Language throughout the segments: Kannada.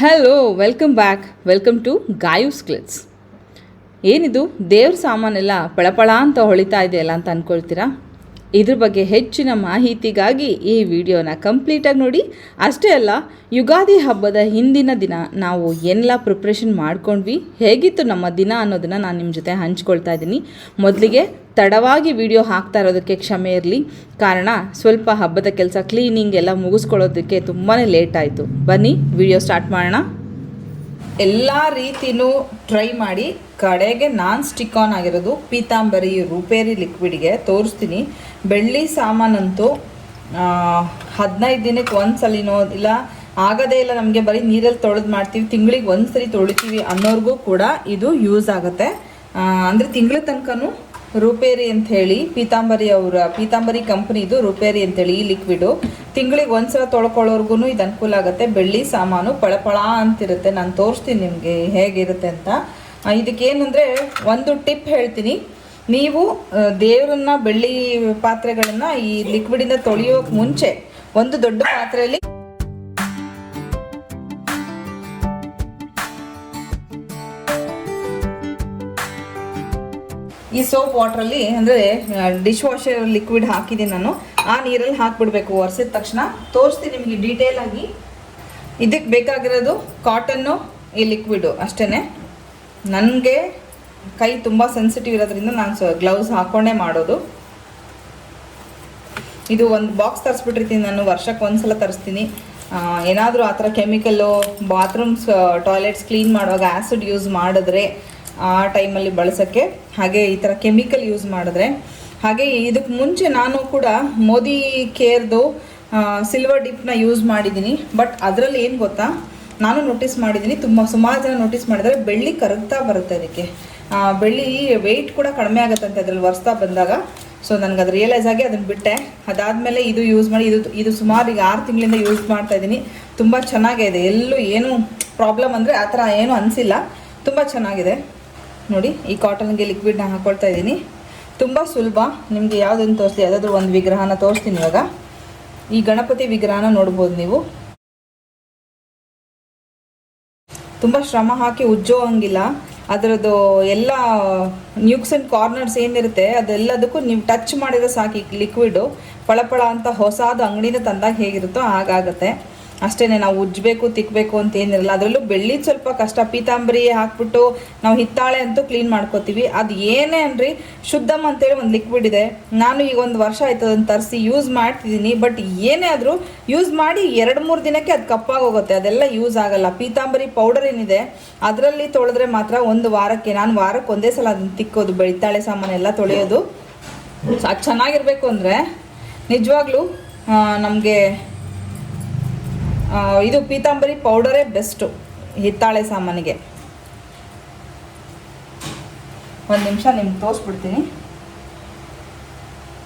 Hello welcome back welcome to Gayu's clicks ಏನಿದು? ದೇವ್ರ ಸಾಮಾನೆಲ್ಲ ಪಳಪಳ ಅಂತ ಹೊಳಿತಾ ಇದೆಯಲ್ಲ ಅಂತ ಅಂದ್ಕೊಳ್ತೀರಾ ಇದ್ರ ಬಗ್ಗೆ ಹೆಚ್ಚಿನ ಮಾಹಿತಿಗಾಗಿ ಈ ವಿಡಿಯೋನ ಕಂಪ್ಲೀಟಾಗಿ ನೋಡಿ. ಅಷ್ಟೇ ಅಲ್ಲ, ಯುಗಾದಿ ಹಬ್ಬದ ಹಿಂದಿನ ದಿನ ನಾವು ಎಲ್ಲ ಪ್ರಿಪ್ರೇಷನ್ ಮಾಡ್ಕೊಂಡ್ವಿ. ಹೇಗಿತ್ತು ನಮ್ಮ ದಿನ ಅನ್ನೋದನ್ನು ನಾನು ನಿಮ್ಮ ಜೊತೆ ಹಂಚ್ಕೊಳ್ತಾ ಇದ್ದೀನಿ. ಮೊದಲಿಗೆ ತಡವಾಗಿ ವಿಡಿಯೋ ಹಾಕ್ತಾ ಇರೋದಕ್ಕೆ ಕ್ಷಮೆ ಇರಲಿ. ಕಾರಣ, ಸ್ವಲ್ಪ ಹಬ್ಬದ ಕೆಲಸ ಕ್ಲೀನಿಂಗ್ ಎಲ್ಲ ಮುಗಿಸ್ಕೊಳ್ಳೋದಕ್ಕೆ ತುಂಬಾ ಲೇಟ್ ಆಯಿತು. ಬನ್ನಿ, ವಿಡಿಯೋ ಸ್ಟಾರ್ಟ್ ಮಾಡೋಣ. ಎಲ್ಲ ರೀತಿನೂ ಟ್ರೈ ಮಾಡಿ, ಕಡೆಗೆ ನಾನ್ ಸ್ಟಿಕ್ ಆನ್ ಆಗಿರೋದು ಪೀತಾಂಬರಿ, ರೂಪೇರಿ ಲಿಕ್ವಿಡ್ಗೆ ತೋರಿಸ್ತೀನಿ. ಬೆಳ್ಳಿ ಸಾಮಾನಂತೂ ಹದಿನೈದು ದಿನಕ್ಕೆ ಒಂದು ಸಲಿನೋ ಇಲ್ಲ, ಆಗೋದೇ ಇಲ್ಲ ನಮಗೆ ಬರೀ ನೀರಲ್ಲಿ ತೊಳೆದು ಮಾಡ್ತೀವಿ, ತಿಂಗಳಿಗೆ ಒಂದು ಸರಿ ತೊಳಿತೀವಿ ಅನ್ನೋರ್ಗೂ ಕೂಡ ಇದು ಯೂಸ್ ಆಗುತ್ತೆ. ಅಂದ್ರೆ ತಿಂಗಳ ತನಕನೂ ರೂಪೇರಿ ಅಂತ ಹೇಳಿ ಪೀತಾಂಬರಿ ಅವರ ಪೀತಾಂಬರಿ ಕಂಪ್ನಿದು ರೂಪೇರಿ ಅಂತೇಳಿ ಈ ಲಿಕ್ವಿಡು ತಿಂಗಳಿಗೆ ಒಂದ್ಸಲ ತೊಳ್ಕೊಳ್ಳೋರ್ಗು ಇದು ಅನುಕೂಲ ಆಗುತ್ತೆ. ಬೆಳ್ಳಿ ಸಾಮಾನು ಪಳಪಳ ಅಂತಿರುತ್ತೆ. ನಾನು ತೋರಿಸ್ತೀನಿ ನಿಮಗೆ ಹೇಗಿರುತ್ತೆ ಅಂತ. ಇದಕ್ಕೆ ಇದಕ್ಕೇನಂದ್ರೆ ಒಂದು ಟಿಪ್ ಹೇಳ್ತೀನಿ. ನೀವು ದೇವರನ್ನ ಬೆಳ್ಳಿ ಪಾತ್ರೆಗಳನ್ನ ಈ ಲಿಕ್ವಿಡಿಂದ ತೊಳೆಯೋಕೆ ಮುಂಚೆ ಒಂದು ದೊಡ್ಡ ಪಾತ್ರೆಯಲ್ಲಿ ಈ ಸೋಪ್ ವಾಟ್ರಲ್ಲಿ ಅಂದರೆ ಡಿಶ್ ವಾಷರ್ ಲಿಕ್ವಿಡ್ ಹಾಕಿದ್ದೀನಿ ನಾನು. ಆ ನೀರಲ್ಲಿ ಹಾಕ್ಬಿಡ್ಬೇಕು, ಒರೆಸಿದ ತಕ್ಷಣ. ತೋರಿಸ್ತೀನಿ ನಿಮಗೆ ಡೀಟೇಲ್ ಆಗಿ. ಇದಕ್ಕೆ ಬೇಕಾಗಿರೋದು ಕಾಟನ್ನು ಈ ಲಿಕ್ವಿಡು ಅಷ್ಟೇ ನನಗೆ ಕೈ ತುಂಬ ಸೆನ್ಸಿಟಿವ್ ಇರೋದ್ರಿಂದ ನಾನು ಸ ಗ್ಲೌಸ್ ಹಾಕೊಂಡೇ ಮಾಡೋದು. ಇದು ಒಂದು ಬಾಕ್ಸ್ ತರಿಸ್ಬಿಟ್ಟಿರ್ತೀನಿ ನಾನು, ವರ್ಷಕ್ಕೆ ಒಂದ್ಸಲ ತರಿಸ್ತೀನಿ. ಏನಾದರೂ ಆ ಥರ ಕೆಮಿಕಲ್ಲು ಬಾತ್ರೂಮ್ಸ್ ಟಾಯ್ಲೆಟ್ಸ್ ಕ್ಲೀನ್ ಮಾಡುವಾಗ ಆ್ಯಸಿಡ್ ಯೂಸ್ ಮಾಡಿದ್ರೆ ಆ ಟೈಮಲ್ಲಿ ಬಳಸೋಕ್ಕೆ. ಹಾಗೆ ಈ ಥರ ಕೆಮಿಕಲ್ ಯೂಸ್ ಮಾಡಿದ್ರೆ. ಹಾಗೆ ಇದಕ್ಕೆ ಮುಂಚೆ ನಾನು ಕೂಡ ಮೋದಿ ಕೇರ್ದು ಸಿಲ್ವರ್ ಡಿಪ್ನ ಯೂಸ್ ಮಾಡಿದ್ದೀನಿ. ಬಟ್ ಅದರಲ್ಲಿ ಏನು ಗೊತ್ತಾ? ನಾನು ನೋಟಿಸ್ ಮಾಡಿದ್ದೀನಿ, ತುಂಬ ಸುಮಾರು ಜನ ನೋಟಿಸ್ ಮಾಡಿದರೆ ಬೆಳ್ಳಿ ಕರಗ್ತಾ ಬರುತ್ತೆ ಅದಕ್ಕೆ. ಬೆಳ್ಳಿ ವೆಯ್ಟ್ ಕೂಡ ಕಡಿಮೆ ಆಗುತ್ತಂತೆ ಅದ್ರಲ್ಲಿ ಒರೆಸ್ತಾ ಬಂದಾಗ. ಸೊ ನನಗೆ ಅದು ರಿಯಲೈಸ್ ಆಗಿ ಅದನ್ನು ಬಿಟ್ಟೆ. ಅದಾದಮೇಲೆ ಇದು ಯೂಸ್ ಮಾಡಿ, ಇದು ಇದು ಸುಮಾರು ಈಗ ಆರು ತಿಂಗಳಿಂದ ಯೂಸ್ ಮಾಡ್ತಾ ಇದ್ದೀನಿ. ತುಂಬ ಚೆನ್ನಾಗಿದೆ ಎಲ್ಲೂ ಏನು ಪ್ರಾಬ್ಲಮ್ ಅಂದರೆ ಆ ಥರ ಏನೂ ಅನಿಸಿಲ್ಲ. ತುಂಬ ಚೆನ್ನಾಗಿದೆ. ನೋಡಿ, ಈ ಕಾಟನ್ಗೆ ಲಿಕ್ವಿಡ್ನ ಹಾಕ್ಕೊಳ್ತಾ ಇದ್ದೀನಿ. ತುಂಬ ಸುಲಭ. ನಿಮಗೆ ಯಾವುದನ್ನು ತೋರಿಸಿ ಯಾವುದಾದ್ರೂ ಒಂದು ವಿಗ್ರಹನ ತೋರಿಸ್ತೀನಿ ಇವಾಗ. ಈ ಗಣಪತಿ ವಿಗ್ರಹನ ನೋಡ್ಬೋದು ನೀವು. ತುಂಬ ಶ್ರಮ ಹಾಕಿ ಉಜ್ಜೋ ಹಂಗಿಲ್ಲ ಅದರದ್ದು ಎಲ್ಲ ನ್ಯೂಕ್ಸ್ ಆ್ಯಂಡ್ ಕಾರ್ನರ್ಸ್ ಏನಿರುತ್ತೆ, ಅದೆಲ್ಲದಕ್ಕೂ ನೀವು ಟಚ್ ಮಾಡಿದ್ರೆ ಸಾಕು ಈ ಲಿಕ್ವಿಡು ಪಳಪಳ ಅಂತ ಹೊಸಾದ ಅಂಗಡಿನ ತಂದಾಗ ಹೇಗಿರುತ್ತೋ ಹಾಗಾಗತ್ತೆ. ಅಷ್ಟೇ ನಾವು ಉಜ್ಜಬೇಕು ತಿಕ್ಕಬೇಕು ಅಂತ ಏನಿರಲ್ಲ. ಅದರಲ್ಲೂ ಬೆಳ್ಳಿ ಸ್ವಲ್ಪ ಕಷ್ಟ. ಪೀತಾಂಬರಿ ಹಾಕ್ಬಿಟ್ಟು ನಾವು ಹಿತ್ತಾಳೆ ಅಂತೂ ಕ್ಲೀನ್ ಮಾಡ್ಕೋತೀವಿ. ಅದು ಏನೇ ಅನ್ರಿ ಶುದ್ಧಮ್ ಅಂತೇಳಿ ಒಂದು ಲಿಕ್ವಿಡ್ ಇದೆ. ನಾನು ಈಗ ಒಂದು ವರ್ಷ ಆಯ್ತು ಅದನ್ನು ತರಿಸಿ ಯೂಸ್ ಮಾಡ್ತಿದ್ದೀನಿ. ಬಟ್ ಏನೇ ಆದರೂ ಯೂಸ್ ಮಾಡಿ ಎರಡು ಮೂರು ದಿನಕ್ಕೆ ಅದು ಕಪ್ಪಾಗಿ ಹೋಗುತ್ತೆ ಅದೆಲ್ಲ ಯೂಸ್ ಆಗಲ್ಲ. ಪೀತಾಂಬರಿ ಪೌಡರ್ ಏನಿದೆ, ಅದರಲ್ಲಿ ತೊಳೆದ್ರೆ ಮಾತ್ರ ಒಂದು ವಾರಕ್ಕೆ, ನಾನು ವಾರಕ್ಕೆ ಒಂದೇ ಸಲ ಅದನ್ನು ತಿಕ್ಕೋದು ಬೆಳಿತಾಳೆ ಸಾಮಾನೆಲ್ಲ ತೊಳೆಯೋದು. ಅದು ಚೆನ್ನಾಗಿರ್ಬೇಕು ಅಂದರೆ ನಿಜವಾಗ್ಲೂ ನಮಗೆ ಇದು ಪೀತಾಂಬರಿ ಪೌಡರೇ ಬೆಸ್ಟು ಹಿತ್ತಾಳೆ ಸಾಮಾನಿಗೆ. ಒಂದು ನಿಮಿಷ, ನಿಮ್ಗೆ ತೋರಿಸ್ಬಿಡ್ತೀನಿ.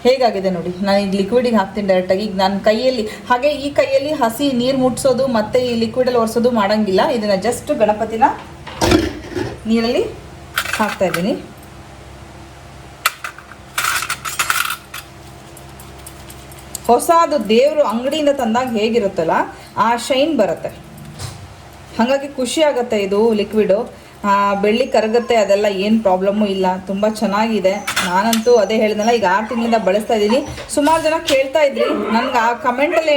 ಹೇಗಾಗಿದೆ ನೋಡಿ? ನಾನು ಈಗ ಲಿಕ್ವಿಡಿಗೆ ಹಾಕ್ತೀನಿ ಡೈರೆಕ್ಟಾಗಿ ಈಗ ನನ್ನ ಕೈಯಲ್ಲಿ, ಹಾಗೆ ಈ ಕೈಯಲ್ಲಿ ಹಸಿ ನೀರು ಮುಟ್ಸೋದು ಮತ್ತೆ ಈ ಲಿಕ್ವಿಡಲ್ಲಿ ಒರೆಸೋದು ಮಾಡೋಂಗಿಲ್ಲ. ಇದನ್ನು ಜಸ್ಟ್ ಗಣಪತಿನ ನೀರಲ್ಲಿ ಹಾಕ್ತಾ ಇದ್ದೀನಿ. ಹೊಸದು ದೇವರು ಅಂಗಡಿಯಿಂದ ತಂದಾಗ ಹೇಗಿರುತ್ತಲ್ಲ ಆ ಶೈನ್ ಬರುತ್ತೆ. ಹಾಗಾಗಿ ಖುಷಿ ಆಗುತ್ತೆ ಇದು ಲಿಕ್ವಿಡು ಬೆಳ್ಳಿ ಕರಗುತ್ತೆ, ಅದೆಲ್ಲ ಏನು ಪ್ರಾಬ್ಲಮ್ಮು ಇಲ್ಲ. ತುಂಬ ಚೆನ್ನಾಗಿದೆ. ನಾನಂತೂ ಅದೇ ಹೇಳಿದ್ನಲ್ಲ, ಈಗ ಆರು ತಿಂಗಳಿಂದ ಬಳಸ್ತಾ ಇದ್ದೀನಿ. ಸುಮಾರು ಜನ ಕೇಳ್ತಾ ಇದ್ರಿ. ನನ್ಗೆ ಆ ಕಮೆಂಟಲ್ಲಿ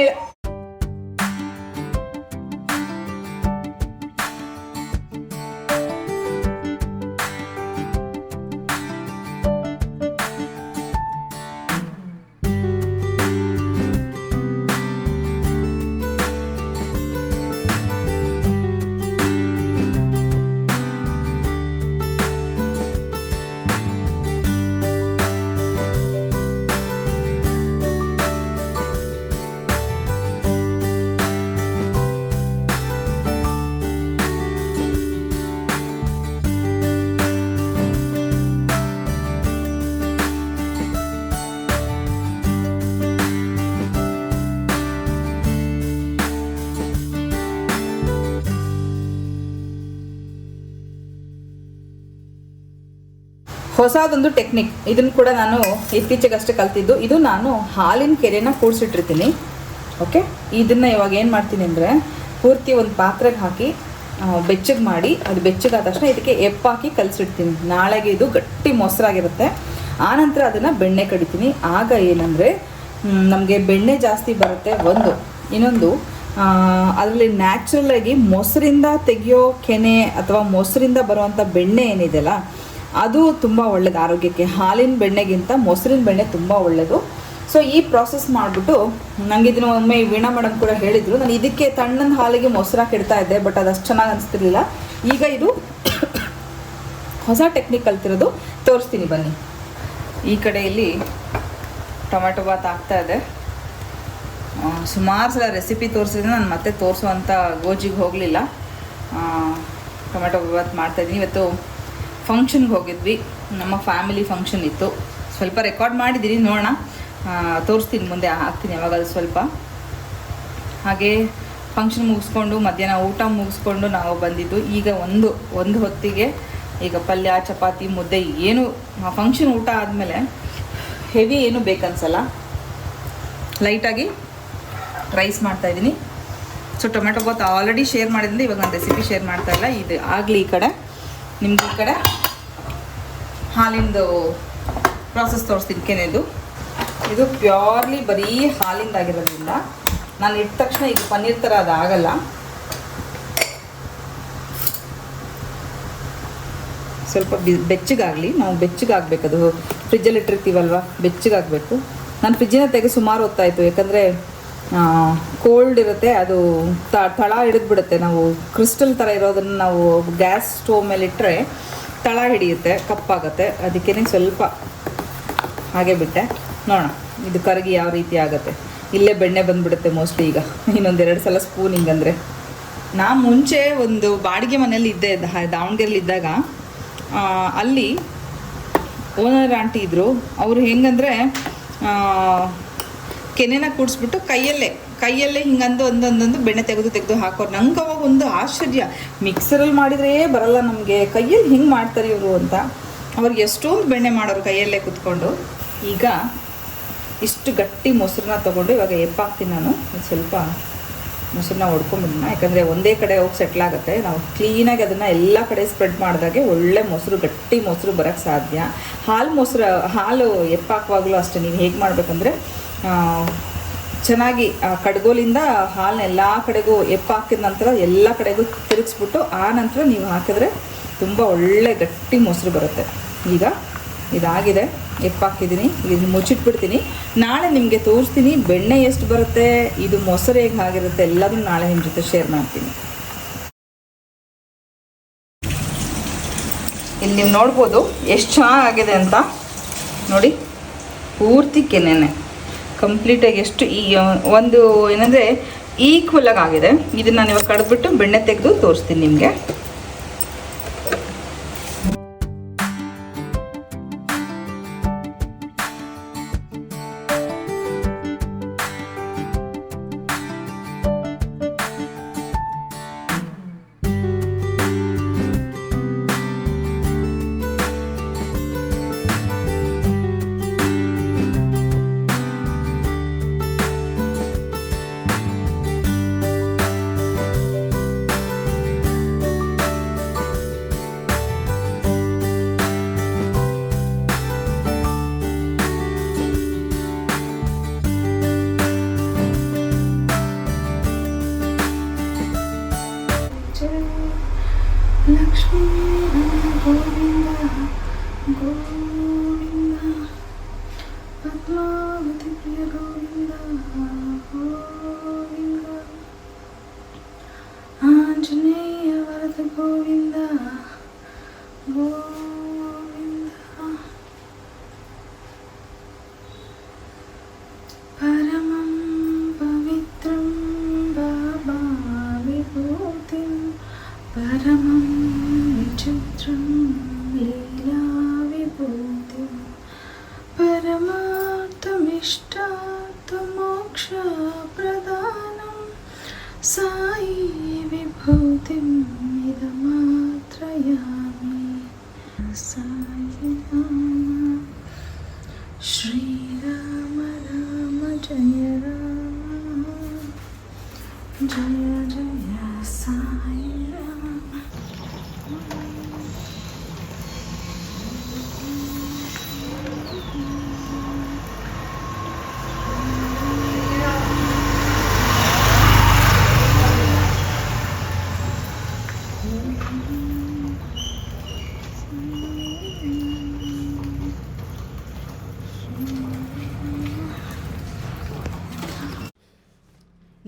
ಹೊಸದೊಂದು ಟೆಕ್ನಿಕ್ ಇದನ್ನು ಕೂಡ ನಾನು ಇತ್ತೀಚೆಗಷ್ಟೇ ಕಲ್ತಿದ್ದು. ಇದು ನಾನು ಹಾಲಿನ ಕೆರೆನ ಕೂಡಿಸಿಟ್ಟಿರ್ತೀನಿ. ಓಕೆ ಇದನ್ನು ಇವಾಗ ಏನು ಮಾಡ್ತೀನಿ ಅಂದರೆ, ಪೂರ್ತಿ ಒಂದು ಪಾತ್ರೆಗೆ ಹಾಕಿ ಬೆಚ್ಚಗೆ ಮಾಡಿ, ಅದು ಬೆಚ್ಚಗಾದ ತಕ್ಷಣ ಇದಕ್ಕೆ ಎಪ್ಪಾಕಿ ಕಲಸಿಡ್ತೀನಿ. ನಾಳೆಗೆ ಇದು ಗಟ್ಟಿ ಮೊಸರಾಗಿರುತ್ತೆ. ಆನಂತರ ಅದನ್ನು ಬೆಣ್ಣೆ ಕಡಿತೀನಿ. ಆಗ ಏನಂದರೆ ನಮಗೆ ಬೆಣ್ಣೆ ಜಾಸ್ತಿ ಬರುತ್ತೆ ಒಂದು. ಇನ್ನೊಂದು ಅದರಲ್ಲಿ ನ್ಯಾಚುರಲಾಗಿ ಮೊಸರಿಂದ ತೆಗೆಯೋ ಕೆನೆ ಅಥವಾ ಮೊಸರಿಂದ ಬರುವಂಥ ಬೆಣ್ಣೆ ಏನಿದೆಯಲ್ಲ ಅದು ತುಂಬ ಒಳ್ಳೇದು. ಆರೋಗ್ಯಕ್ಕೆ ಹಾಲಿನ ಬೆಣ್ಣೆಗಿಂತ ಮೊಸರಿನ ಬೆಣ್ಣೆ ತುಂಬ ಒಳ್ಳೆಯದು ಸೊ ಈ ಪ್ರಾಸೆಸ್ ಮಾಡಿಬಿಟ್ಟು ನನಗೆ ಇದನ್ನು ಒಮ್ಮೆ ವೀಣಾ ಮೇಡಮ್ ಕೂಡ ಹೇಳಿದರು. ನಾನು ಇದಕ್ಕೆ ತಣ್ಣನ ಹಾಲಿಗೆ ಮೊಸರು ಹಾಕಿಡ್ತಾ ಇದ್ದೆ ಬಟ್ ಅದು ಅಷ್ಟು ಚೆನ್ನಾಗಿ ಅನಿಸ್ತಿರ್ಲಿಲ್ಲ. ಈಗ ಇದು ಹೊಸ ಟೆಕ್ನಿಕ್ ಕಲ್ತಿರೋದು ತೋರಿಸ್ತೀನಿ ಬನ್ನಿ. ಈ ಕಡೆಯಲ್ಲಿ ಟೊಮೆಟೊ ಬಾತ್ ಆಗ್ತಾ ಇದೆ. ಸುಮಾರು ಸಲ ರೆಸಿಪಿ ತೋರಿಸಿದ್ರೆ ನಾನು ಮತ್ತೆ ತೋರಿಸುವಂಥ ಗೋಜಿಗೆ ಹೋಗಲಿಲ್ಲ. ಟೊಮೆಟೊ ಬಾತ್ ಮಾಡ್ತಾಯಿದ್ದೀನಿ ಇವತ್ತು ಫಂಕ್ಷನ್ಗೆ ಹೋಗಿದ್ವಿ. ನಮ್ಮ ಫ್ಯಾಮಿಲಿ ಫಂಕ್ಷನ್ ಇತ್ತು. ಸ್ವಲ್ಪ ರೆಕಾರ್ಡ್ ಮಾಡಿದ್ದೀನಿ ನೋಡೋಣ. ತೋರಿಸ್ತೀನಿ, ಮುಂದೆ ಹಾಕ್ತೀನಿ ಯಾವಾಗಾದ್ರೂ ಸ್ವಲ್ಪ. ಹಾಗೆ ಫಂಕ್ಷನ್ ಮುಗಿಸ್ಕೊಂಡು, ಮಧ್ಯಾಹ್ನ ಊಟ ಮುಗಿಸ್ಕೊಂಡು ನಾವು ಬಂದಿದ್ದು. ಈಗ ಒಂದು ಒಂದು ಹೊತ್ತಿಗೆ ಈಗ ಪಲ್ಯ, ಚಪಾತಿ, ಮುದ್ದೆ, ಏನು ಫಂಕ್ಷನ್ ಊಟ ಆದಮೇಲೆ ಹೆವಿ ಏನು ಬೇಕನ್ಸಲ್ಲ. ಲೈಟಾಗಿ ರೈಸ್ ಮಾಡ್ತಾಯಿದ್ದೀನಿ so tomato bath already share ಮಾಡಿದ್ರಿಂದ ಇವಾಗ ನಾನು ರೆಸಿಪಿ ಶೇರ್ ಮಾಡ್ತಾ ಇಲ್ಲ. ಇದು ಆಗಲಿ ಈ ಕಡೆ. ನಿಮ್ಗೆ ಈ ಕಡೆ. ಹಾಲಿಂದು ಪ್ರಾಸೆಸ್ ತೋರಿಸ್ತೀನಿ ಕೆನೆದು ಇದು. ಪ್ಯೂರ್ಲಿ ಬರೀ ಹಾಲಿಂದಾಗಿರೋದ್ರಿಂದ ನಾನು ಇಟ್ಟ ತಕ್ಷಣ ಇದು ಪನ್ನೀರ್ ಥರ ಅದು ಆಗಲ್ಲ ಸ್ವಲ್ಪ ಬಿ ಬೆಚ್ಚಗಾಗಲಿ, ನಾವು ಬೆಚ್ಚಗಾಗಬೇಕು ಅದು ಫ್ರಿಜ್ಜಲ್ಲಿ ಇಟ್ಟಿರ್ತೀವಲ್ವ? ಬೆಚ್ಚಗಾಗಬೇಕು. ನಾನು ಫ್ರಿಜ್ಜಿನ ತೆಗೆ ಸುಮಾರು ಹೊತ್ತಾಯಿತು. ಯಾಕಂದರೆ ಕೋಲ್ಡ್ ಇರುತ್ತೆ, ಅದು ತಳ ಹಿಡಿದ್ಬಿಡುತ್ತೆ. ನಾವು ಕ್ರಿಸ್ಟಲ್ ಥರ ಇರೋದನ್ನು ನಾವು ಗ್ಯಾಸ್ ಸ್ಟೋವ್ ಮೇಲೆ ಇಟ್ಟರೆ ತಳ ಹಿಡಿಯುತ್ತೆ, ಕಪ್ಪಾಗುತ್ತೆ. ಅದಕ್ಕೇ ಸ್ವಲ್ಪ ಹಾಗೆ ಬಿಟ್ಟೆ. ನೋಡೋಣ, ಇದು ಕರಗಿ ಯಾವ ರೀತಿ ಆಗುತ್ತೆ. ಇಲ್ಲೇ ಬೆಣ್ಣೆ ಬಂದ್ಬಿಡುತ್ತೆ ಮೋಸ್ಟ್ಲಿ ಈಗ. ಇನ್ನೊಂದೆರಡು ಸಲ ಸ್ಪೂನ್ ಹಿಂಗಂದರೆ ನಾ ಮುಂಚೆ ಒಂದು ಬಾಡಿಗೆ ಮನೇಲಿ ಇದ್ದೆ ದಾವಣಗೆರೆಲಿ ಇದ್ದಾಗ ಅಲ್ಲಿ ಓನರ್ ಆಂಟಿ ಇದ್ದರು ಅವರು ಹೆಂಗಂದರೆ ಕೆನೆನ ಕೂಡಿಸ್ಬಿಟ್ಟು ಕೈಯಲ್ಲೇ ಕೈಯಲ್ಲೇ ಹಿಂಗಂದು ಒಂದೊಂದೊಂದು ಬೆಣ್ಣೆ ತೆಗೆದು ತೆಗೆದು ಹಾಕೋರು. ನಂಗೆ ಅವಾಗ ಒಂದು ಆಶ್ಚರ್ಯ. ಮಿಕ್ಸರಲ್ಲಿ ಮಾಡಿದ್ರೆ ಬರಲ್ಲ ನಮಗೆ. ಕೈಯಲ್ಲಿ ಹಿಂಗೆ ಮಾಡ್ತಾರೆ ಇವರು ಅಂತ. ಅವ್ರಿಗೆ ಎಷ್ಟೊಂದು ಬೆಣ್ಣೆ ಮಾಡೋರು ಕೈಯಲ್ಲೇ ಕುತ್ಕೊಂಡು. ಈಗ ಇಷ್ಟು ಗಟ್ಟಿ ಮೊಸರನ್ನ ತೊಗೊಂಡು ಇವಾಗ ಎಪ್ಪಾಕ್ತೀನಿ ನಾನು. ಸ್ವಲ್ಪ ಮೊಸರನ್ನ ಹೊಡ್ಕೊಂಬಿಡೋಣ ಯಾಕಂದರೆ ಒಂದೇ ಕಡೆ ಹೋಗಿ ಸೆಟ್ಲ್ ಆಗುತ್ತೆ. ನಾವು ಕ್ಲೀನಾಗಿ ಅದನ್ನು ಎಲ್ಲ ಕಡೆ ಸ್ಪ್ರೆಡ್ ಮಾಡಿದಾಗೆ ಒಳ್ಳೆ ಮೊಸರು, ಗಟ್ಟಿ ಮೊಸರು ಬರೋಕ್ಕೆ ಸಾಧ್ಯ. ಹಾಲು ಮೊಸರು, ಹಾಲು ಎಪ್ಪಾಕುವಾಗಲೂ ಅಷ್ಟೇ. ನೀವು ಹೇಗೆ ಮಾಡಬೇಕಂದ್ರೆ ಚೆನ್ನಾಗಿ, ಆ, ಕಡ್ಗೋಲಿಂದ ಹಾಲನ್ನ ಎಲ್ಲ ಕಡೆಗೂ ಎಪ್ಪಾಕಿದ ನಂತರ ಎಲ್ಲ ಕಡೆಗೂ ತಿರುಗಿಸ್ಬಿಟ್ಟು ಆ ನಂತರ ನೀವು ಹಾಕಿದ್ರೆ ತುಂಬ ಒಳ್ಳೆ ಗಟ್ಟಿ ಮೊಸರು ಬರುತ್ತೆ. ಈಗ ಇದಾಗಿದೆ. ಎಪ್ಪಾಕಿದ್ದೀನಿ ಇದನ್ನು ಮುಚ್ಚಿಟ್ಬಿಡ್ತೀನಿ. ನಾಳೆ ನಿಮಗೆ ತೋರಿಸ್ತೀನಿ ಬೆಣ್ಣೆ ಎಷ್ಟು ಬರುತ್ತೆ, ಇದು ಮೊಸರು ಹೇಗೆ ಆಗಿರುತ್ತೆ, ಎಲ್ಲದನ್ನು ನಾಳೆ ನಿಮ್ಮ ಜೊತೆ ಶೇರ್ ಮಾಡ್ತೀನಿ. ಇಲ್ಲಿ ನೀವು ನೋಡ್ಬೋದು ಎಷ್ಟು ಚೆನ್ನಾಗಿದೆ ಅಂತ. ನೋಡಿ, ಪೂರ್ತಿ ಕೆನೆನೆ. ಕಂಪ್ಲೀಟಾಗಿ ಎಷ್ಟು ಈ ಒಂದು ಏನಂದರೆ ಈಕ್ವಲಾಗಿ ಆಗಿದೆ. ಇದನ್ನು ನಾನು ಇವಾಗ ಕಡಿದ್ಬಿಟ್ಟು ಬೆಣ್ಣೆ ತೆಗೆದು ತೋರಿಸ್ತೀನಿ ನಿಮಗೆ. പരമം വിചിത്രം ലീലാവിഭൂതി പരമാർത്ഥമിഷ്ടാത്മോക്ഷപ്രദാനം സായി വിഭൂതിം ഇതമാത്രയാമി. സായി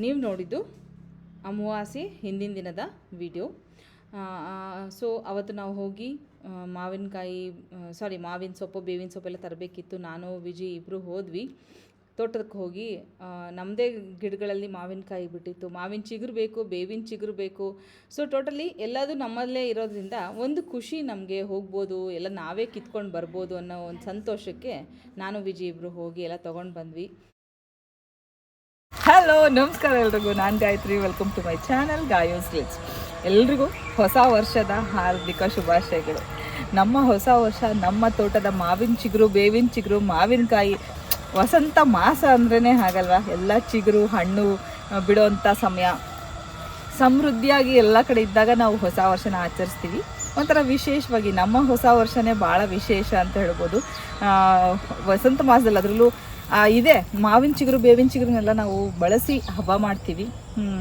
ನೀವು ನೋಡಿದ್ದು ಅಮಾವಾಸ್ಯೆ ಹಿಂದಿನ ದಿನದ ವಿಡಿಯೋ. ಸೊ ಅವತ್ತು ನಾವು ಹೋಗಿ ಮಾವಿನಕಾಯಿ ಸಾರಿ ಮಾವಿನ ಸೊಪ್ಪು, ಬೇವಿನ ಸೊಪ್ಪೆಲ್ಲ ತರಬೇಕಿತ್ತು. ನಾನು, ವಿಜಿ ಇಬ್ಬರು ಹೋದ್ವಿ. ತೋಟಕ್ಕೆ ಹೋಗಿ ನಮ್ಮದೇ ಗಿಡಗಳಲ್ಲಿ ಮಾವಿನಕಾಯಿ ಬಿಟ್ಟಿತ್ತು. ಮಾವಿನ ಚಿಗುರು ಬೇಕು, ಬೇವಿನ ಚಿಗುರು ಬೇಕು. ಸೊ ಟೋಟಲಿ ಎಲ್ಲದು ನಮ್ಮಲ್ಲೇ ಇರೋದ್ರಿಂದ ಒಂದು ಖುಷಿ ನಮಗೆ ಹೋಗ್ಬೋದು, ಎಲ್ಲ ನಾವೇ ಕಿತ್ಕೊಂಡು ಬರ್ಬೋದು ಅನ್ನೋ ಒಂದು ಸಂತೋಷಕ್ಕೆ ನಾನು ವಿಜಿ ಇಬ್ಬರು ಹೋಗಿ ಎಲ್ಲ ತೊಗೊಂಡು ಬಂದ್ವಿ. ಹಲೋ ನಮಸ್ಕಾರ ಎಲ್ರಿಗೂ. ನಾನು Gayathri. Welcome to my channel Gayo's lits ಎಲ್ರಿಗೂ ಹೊಸ ವರ್ಷದ ಹಾರ್ದಿಕ ಶುಭಾಶಯಗಳು. ನಮ್ಮ ಹೊಸ ವರ್ಷ, ನಮ್ಮ ತೋಟದ ಮಾವಿನ ಚಿಗುರು, ಬೇವಿನ ಚಿಗುರು ಮಾವಿನಕಾಯಿ ವಸಂತ ಮಾಸ ಅಂದ್ರೇ ಹಾಗಲ್ವಾ? ಎಲ್ಲ ಚಿಗುರು, ಹಣ್ಣು ಬಿಡೋವಂಥ ಸಮಯ. ಸಮೃದ್ಧಿಯಾಗಿ ಎಲ್ಲ ಕಡೆ ಇದ್ದಾಗ ನಾವು ಹೊಸ ವರ್ಷನ ಆಚರಿಸ್ತೀವಿ. ಒಂಥರ ವಿಶೇಷವಾಗಿ ನಮ್ಮ ಹೊಸ ವರ್ಷನೇ ಭಾಳ ವಿಶೇಷ ಅಂತ ಹೇಳ್ಬೋದು. ವಸಂತ ಮಾಸದಲ್ಲಿ ಅದರಲ್ಲೂ ಇದೆ. ಮಾವಿನ ಚಿಗುರು, ಬೇವಿನ ಚಿಗುರನ್ನೆಲ್ಲ ನಾವು ಬಳಸಿ ಹಬ್ಬ ಮಾಡ್ತೀವಿ.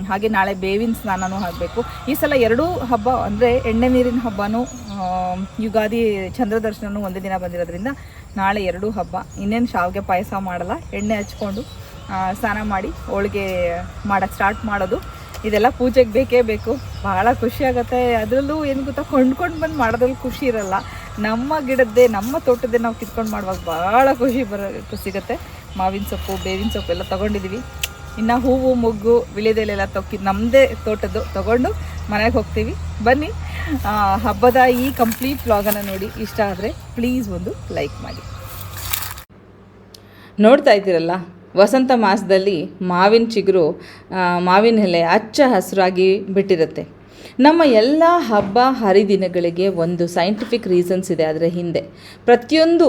ಹಾಗೆ ನಾಳೆ ಬೇವಿನ ಸ್ನಾನನೂ ಆಗಬೇಕು ಈ ಸಲ ಎರಡೂ ಹಬ್ಬ ಅಂದರೆ ಎಣ್ಣೆ ನೀರಿನ ಹಬ್ಬನೂ ಯುಗಾದಿ ಚಂದ್ರದರ್ಶನನೂ ಒಂದೇ ದಿನ ಬಂದಿರೋದ್ರಿಂದ ನಾಳೆ ಎರಡೂ ಹಬ್ಬ. ಇನ್ನೇನು ಶಾವಿಗೆ ಪಾಯಸ ಮಾಡಲ್ಲ. ಎಣ್ಣೆ ಹಚ್ಕೊಂಡು ಸ್ನಾನ ಮಾಡಿ ಹೋಳಿಗೆ ಮಾಡೋಕ್ಕೆ ಸ್ಟಾರ್ಟ್ ಮಾಡೋದು. ಇದೆಲ್ಲ ಪೂಜೆಗೆ ಬೇಕೇ ಬೇಕು. ಭಾಳ ಖುಷಿ ಆಗುತ್ತೆ. ಅದರಲ್ಲೂ ಏನು ಗೊತ್ತಾ, ಕೊಂಡ್ಕೊಂಡು ಬಂದು ಮಾಡೋದ್ರಲ್ಲಿ ಖುಷಿ ಇರಲ್ಲ. ನಮ್ಮ ಗಿಡದ್ದೇ, ನಮ್ಮ ತೋಟದ್ದೇ ನಾವು ಕಿತ್ಕೊಂಡು ಮಾಡುವಾಗ ಭಾಳ ಖುಷಿ ಬರೋ, ಸಿಗುತ್ತೆ. ಮಾವಿನ ಸೊಪ್ಪು, ಬೇವಿನ ಸೊಪ್ಪು ಎಲ್ಲ ತೊಗೊಂಡಿದ್ದೀವಿ ಇನ್ನು ಹೂವು, ಮುಗ್ಗು, ವಿಳೆದೆಲೆಲ್ಲ ತೊಕ್ಕಿ ನಮ್ಮದೇ ತೋಟದ್ದು. ತೊಗೊಂಡು ಮನೆಗೆ ಹೋಗ್ತೀವಿ. ಬನ್ನಿ. ಹಬ್ಬದ ಈ ಕಂಪ್ಲೀಟ್ ವ್ಲಾಗನ್ನು ನೋಡಿ ಇಷ್ಟ ಆದರೆ ಪ್ಲೀಸ್ ಒಂದು ಲೈಕ್ ಮಾಡಿ. ನೋಡ್ತಾ ಇದ್ದೀರಲ್ಲ, ವಸಂತ ಮಾಸದಲ್ಲಿ ಮಾವಿನ ಚಿಗುರು ಮಾವಿನ ಎಲೆ ಹಚ್ಚ ಹಸಿರಾಗಿ ಬಿಟ್ಟಿರುತ್ತೆ. ನಮ್ಮ ಎಲ್ಲ ಹಬ್ಬ ಹರಿದಿನಗಳಿಗೆ ಒಂದು ಸೈಂಟಿಫಿಕ್ ರೀಸನ್ಸ್ ಇದೆ ಅದರ ಹಿಂದೆ. ಪ್ರತಿಯೊಂದು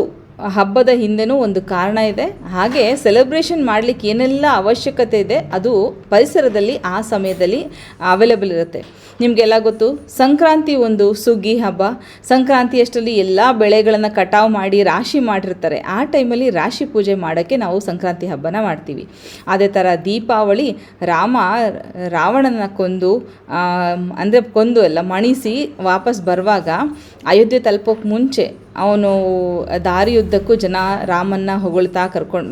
ಹಬ್ಬದ ಹಿಂದೆನೂ ಒಂದು ಕಾರಣ ಇದೆ. ಹಾಗೆ ಸೆಲೆಬ್ರೇಷನ್ ಮಾಡಲಿಕ್ಕೆ ಏನೆಲ್ಲ ಅವಶ್ಯಕತೆ ಇದೆ, ಅದು ಪರಿಸರದಲ್ಲಿ ಆ ಸಮಯದಲ್ಲಿ ಅವೈಲೇಬಲ್ ಇರುತ್ತೆ. ನಿಮಗೆಲ್ಲ ಗೊತ್ತು, ಸಂಕ್ರಾಂತಿ ಒಂದು ಸುಗ್ಗಿ ಹಬ್ಬ. ಸಂಕ್ರಾಂತಿಯಷ್ಟರಲ್ಲಿ ಎಲ್ಲ ಬೆಳೆಗಳನ್ನು ಕಟಾವು ಮಾಡಿ ರಾಶಿ ಮಾಡಿರ್ತಾರೆ. ಆ ಟೈಮಲ್ಲಿ ರಾಶಿ ಪೂಜೆ ಮಾಡೋಕ್ಕೆ ನಾವು ಸಂಕ್ರಾಂತಿ ಹಬ್ಬನ ಮಾಡ್ತೀವಿ. ಅದೇ ಥರ ದೀಪಾವಳಿ, ರಾಮ, ರಾವಣನ ಕೊಂದು ಅಂದರೆ ಕೊಂದು ಎಲ್ಲ ಮಣಿಸಿ ವಾಪಸ್ ಬರುವಾಗ ಅಯೋಧ್ಯೆ ತಲುಪೋಕೆ ಮುಂಚೆ ಅವನು ದಾರಿಯುದ್ದಕ್ಕೂ ಜನ ರಾಮನ್ನ ಹೊಗಳ್ತಾ ಕರ್ಕೊಂಡು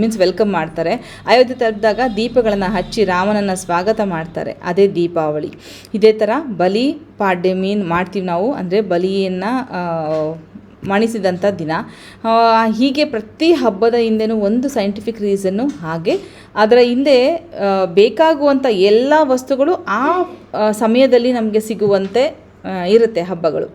ಮೀನ್ಸ್ ವೆಲ್ಕಮ್ ಮಾಡ್ತಾರೆ. ಅಯೋಧ್ಯೆ ತಲುಪಿದಾಗ ದೀಪಗಳನ್ನು ಹಚ್ಚಿ ರಾಮನನ್ನು ಸ್ವಾಗತ ಮಾಡ್ತಾರೆ ಅದೇ ದೀಪಾವಳಿ. ಇದೇ ಥರ ಬಲಿ ಪಾಡ್ಯಮಿ ಮಾಡ್ತೀವಿ ನಾವು ಅಂದರೆ ಬಲಿಯನ್ನು ಮಣಿಸಿದಂಥ ದಿನ. ಹೀಗೆ ಪ್ರತಿ ಹಬ್ಬದ ಹಿಂದೆನೂ ಒಂದು ಸೈಂಟಿಫಿಕ್ ರೀಸನ್ನು ಹಾಗೆ. ಅದರ ಹಿಂದೆ ಬೇಕಾಗುವಂಥ ಎಲ್ಲ ವಸ್ತುಗಳು ಆ, ಸಮಯದಲ್ಲಿ ನಮಗೆ ಸಿಗುವಂತೆ ಇರುತ್ತೆ ಹಬ್ಬಗಳು.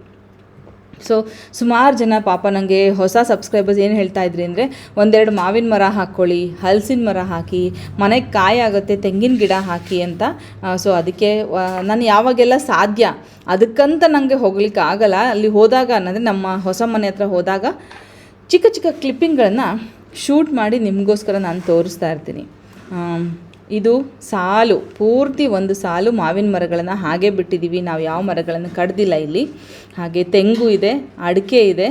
ಸೊ ಸುಮಾರು ಜನ ಪಾಪ ನನಗೆ ಹೊಸ ಸಬ್ಸ್ಕ್ರೈಬರ್ಸ್ ಏನು ಹೇಳ್ತಾ ಇದ್ರಿ ಅಂದರೆ, ಒಂದೆರಡು ಮಾವಿನ ಮರ ಹಾಕ್ಕೊಳ್ಳಿ ಹಲಸಿನ ಮರ ಹಾಕಿ, ಮನೆಗೆ ಕಾಯಿ ಆಗುತ್ತೆ, ತೆಂಗಿನ ಗಿಡ ಹಾಕಿ ಅಂತ. ಸೊ ಅದಕ್ಕೆ ನಾನು ಯಾವಾಗೆಲ್ಲ ಸಾಧ್ಯ ಅದಕ್ಕಂತ ನನಗೆ ಹೋಗ್ಲಿಕ್ಕೆ ಆಗಲ್ಲ. ಅಲ್ಲಿ ಹೋದಾಗ ಅನ್ನೋದೇ ನಮ್ಮ ಹೊಸ ಮನೆ ಹತ್ರ ಹೋದಾಗ ಚಿಕ್ಕ ಚಿಕ್ಕ ಕ್ಲಿಪ್ಪಿಂಗ್ಗಳನ್ನು ಶೂಟ್ ಮಾಡಿ ನಿಮಗೋಸ್ಕರ ನಾನು ತೋರಿಸ್ತಾ ಇರ್ತೀನಿ. ಇದು ಸಾಲು, ಪೂರ್ತಿ ಒಂದು ಸಾಲು ಮಾವಿನ ಮರಗಳನ್ನು ಹಾಗೆ ಬಿಟ್ಟಿದ್ದೀವಿ ನಾವು ಯಾವ ಮರಗಳನ್ನು ಕಡ್ದಿಲ್ಲ ಇಲ್ಲಿ. ಹಾಗೆ ತೆಂಗು ಇದೆ, ಅಡಿಕೆ ಇದೆ.